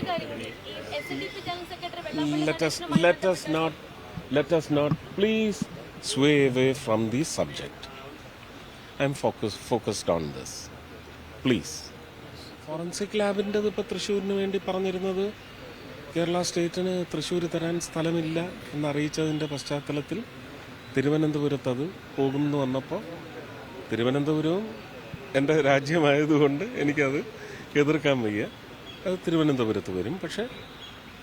മറ്റു കാര്യങ്ങൾ ഈ S N D P general secretary Vellappally let us let us not let us not please sway away from the subject. I'm focused focused on this. Please. Forensic ലാബിന്റെത് ഇപ്പോൾ തൃശ്ശൂരിന് വേണ്ടി പറഞ്ഞിരുന്നത് കേരള സ്റ്റേറ്റിന് തൃശ്ശൂർ തരാൻ സ്ഥലമില്ല എന്നറിയിച്ചതിന്റെ പശ്ചാത്തലത്തിൽ തിരുവനന്തപുരത്ത് അത് പോകുമെന്ന് വന്നപ്പോൾ തിരുവനന്തപുരവും എന്റെ രാജ്യമായതുകൊണ്ട് എനിക്കത് എതിർക്കാൻ വയ്യ. അത് തിരുവനന്തപുരത്ത് വരും. പക്ഷേ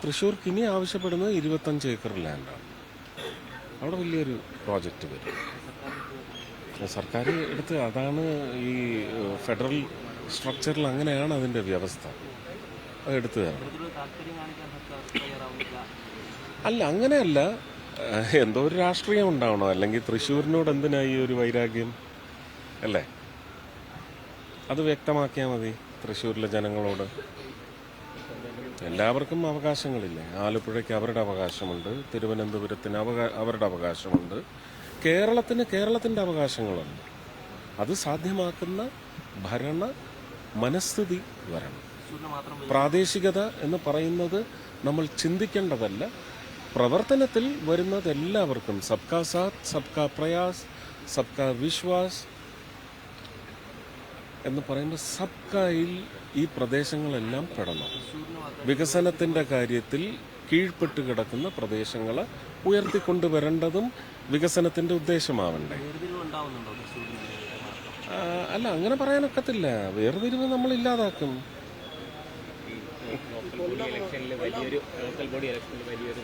തൃശ്ശൂർക്ക് ഇനി ആവശ്യപ്പെടുന്നത് ഇരുപത്തഞ്ച് ഏക്കർ ലാൻഡാണ്. അവിടെ വലിയൊരു പ്രോജക്റ്റ് വരും. സർക്കാർ എടുത്ത് അതാണ് ഈ ഫെഡറൽ സ്ട്രക്ചറിൽ അങ്ങനെയാണ് അതിന്റെ വ്യവസ്ഥ. അത് എടുത്തു തരണം. അല്ല അങ്ങനെയല്ല. എന്തോ ഒരു രാഷ്ട്രീയം ഉണ്ടാവണോ. അല്ലെങ്കിൽ തൃശ്ശൂരിനോട് എന്തിനാ ഈ ഒരു വൈരാഗ്യം? അല്ലേ? അത് വ്യക്തമാക്കിയാൽ മതി തൃശ്ശൂരിലെ ജനങ്ങളോട്. എല്ലാവർക്കും അവകാശങ്ങളില്ലേ? ആലപ്പുഴയ്ക്ക് അവരുടെ അവകാശമുണ്ട് തിരുവനന്തപുരത്തിന് അവകാ അവരുടെ അവകാശമുണ്ട്. കേരളത്തിന് കേരളത്തിന്റെ അവകാശങ്ങളുണ്ട്. അത് സാധ്യമാക്കുന്ന ഭരണ മനസ്ഥിതി വരണം. പ്രാദേശികത എന്ന് പറയുന്നത് നമ്മൾ ചിന്തിക്കേണ്ടതല്ല. പ്രവർത്തനത്തിൽ വരുന്നത് എല്ലാവർക്കും. സബ്കാ സാത്ത് സബ്കാ പ്രയാസ് സബ്കാ വിശ്വാസ് എന്ന് പറയുന്ന സബ്കായിൽ ഈ പ്രദേശങ്ങളെല്ലാം പെടണം വികസനത്തിന്റെ കാര്യത്തിൽ കീഴ്പ്പെട്ട് കിടക്കുന്ന പ്രദേശങ്ങളെ ഉയർത്തിക്കൊണ്ടുവരേണ്ടതും വികസനത്തിന്റെ ഉദ്ദേശമാവണ്ടേ. അല്ല അങ്ങനെ പറയാനൊക്കത്തില്ല. വേർതിരിവ് നമ്മൾ ഇല്ലാതാക്കും. വലിയൊരു ലോക്കൽ ബോഡി വലിയൊരു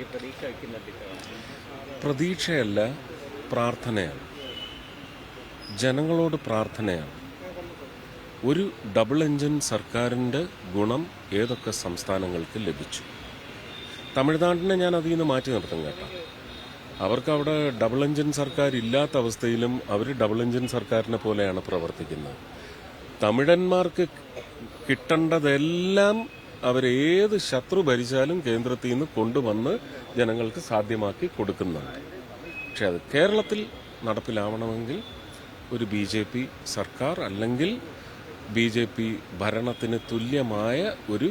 ഈ പ്രതീക്ഷയല്ല പ്രാർത്ഥനയാണ്. ജനങ്ങളോട് പ്രാർത്ഥനയാണ്. ഒരു ഡബിൾ എഞ്ചിൻ സർക്കാരിന്റെ ഗുണം ഏതൊക്കെ സംസ്ഥാനങ്ങൾക്ക് ലഭിച്ചു? തമിഴ്നാടിനെ ഞാൻ അതിൽ നിന്ന് മാറ്റി നിർത്തും കേട്ടോ. അവർക്ക് അവിടെ ഡബിൾ എഞ്ചിൻ സർക്കാർ ഇല്ലാത്ത അവസ്ഥയിലും അവർ ഡബിൾ എഞ്ചിൻ സർക്കാരിനെ പോലെയാണ് പ്രവർത്തിക്കുന്നത്. തമിഴന്മാർക്ക് കിട്ടേണ്ടതെല്ലാം അവരേത് ശത്രു ഭരിച്ചാലും കേന്ദ്രത്തിൽ നിന്ന് കൊണ്ടുവന്ന് ജനങ്ങൾക്ക് സാധ്യമാക്കി കൊടുക്കുന്നുണ്ട്. പക്ഷെ അത് കേരളത്തിൽ നടപ്പിലാവണമെങ്കിൽ ഒരു ബി ജെ പി സർക്കാർ അല്ലെങ്കിൽ ബി ജെ പി ഭരണത്തിന് തുല്യമായ ഒരു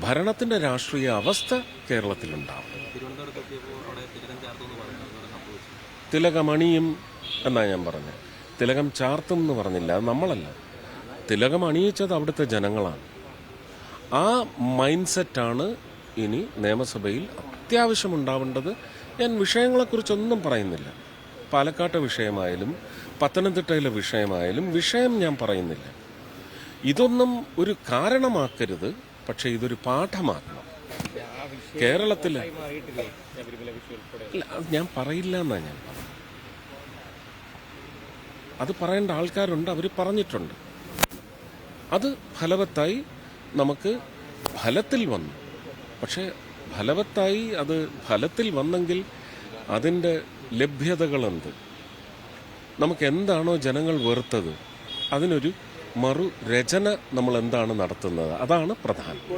ഭരണത്തിന്റെ രാഷ്ട്രീയ അവസ്ഥ കേരളത്തിലുണ്ടാവും തിലകമണിയും എന്നാ ഞാൻ പറഞ്ഞത് തിലകം ചാർത്തും എന്ന് പറഞ്ഞില്ല അത് നമ്മളല്ല. തിലകം അണിയിച്ചത് അവിടുത്തെ ജനങ്ങളാണ്. ആ മൈൻഡ് സെറ്റാണ് ഇനി നിയമസഭയിൽ അത്യാവശ്യം ഉണ്ടാവേണ്ടത് ഞാൻ വിഷയങ്ങളെക്കുറിച്ചൊന്നും പറയുന്നില്ല. പാലക്കാട്ടെ വിഷയമായാലും പത്തനംതിട്ടയിലെ വിഷയമായാലും വിഷയം ഞാൻ പറയുന്നില്ല. ഇതൊന്നും ഒരു കാരണമാക്കരുത് പക്ഷേ ഇതൊരു പാഠമാക്കണം. കേരളത്തിൽ ഞാൻ പറയില്ല എന്നാ ഞാൻ അത് പറയേണ്ട ആൾക്കാരുണ്ട് അവർ പറഞ്ഞിട്ടുണ്ട്. അത് ഫലവത്തായി നമുക്ക് ഫലത്തിൽ വന്നു. പക്ഷേ ഫലവത്തായി അത് ഫലത്തിൽ വന്നെങ്കിൽ അതിന്റെ ലഭ്യതകളെന്ത് നമുക്ക് എന്താണോ ജനങ്ങൾ വെറുത്തത് അതിനൊരു മറു രചന നമ്മൾ എന്താണ് നടത്തുന്നത്? അതാണ് പ്രധാനം.